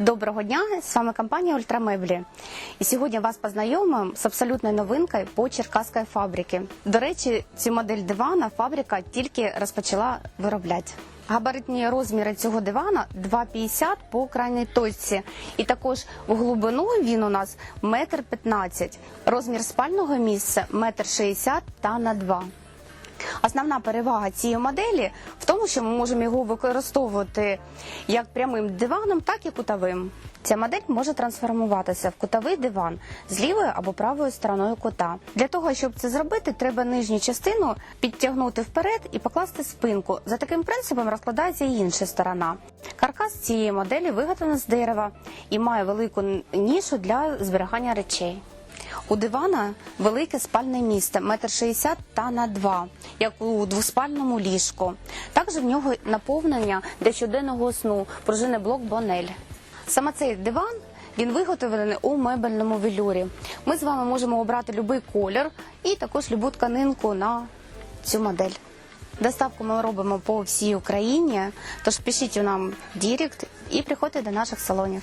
Доброго дня, з вами компанія Ультрамеблі. І сьогодні вас познайомимо з абсолютною новинкою по Черкаської фабрики. До речі, цю модель дивана фабрика тільки розпочала виробляти. Габаритні розміри цього дивана 2,50 по крайній точці. І також в глибину він у нас метр 15. Розмір спального місця метр 60 та на 2. Основна перевага цієї моделі в тому, що ми можемо його використовувати як прямим диваном, так і кутовим. Ця модель може трансформуватися в кутовий диван з лівою або правою стороною кута. Для того, щоб це зробити, треба нижню частину підтягнути вперед і покласти спинку. За таким принципом розкладається і інша сторона. Каркас цієї моделі виготовлений з дерева і має велику нішу для зберігання речей. У дивана велике спальне місце, метр шістдесят та на два, як у двоспальному ліжку. Також в нього наповнення для щоденного сну, пружини блок Бонель. Саме цей диван він виготовлений у мебельному велюрі. Ми з вами можемо обрати будь-який колір і також любу тканинку на цю модель. Доставку ми робимо по всій Україні, тож пишіть нам в Дірект і приходьте до наших салонів.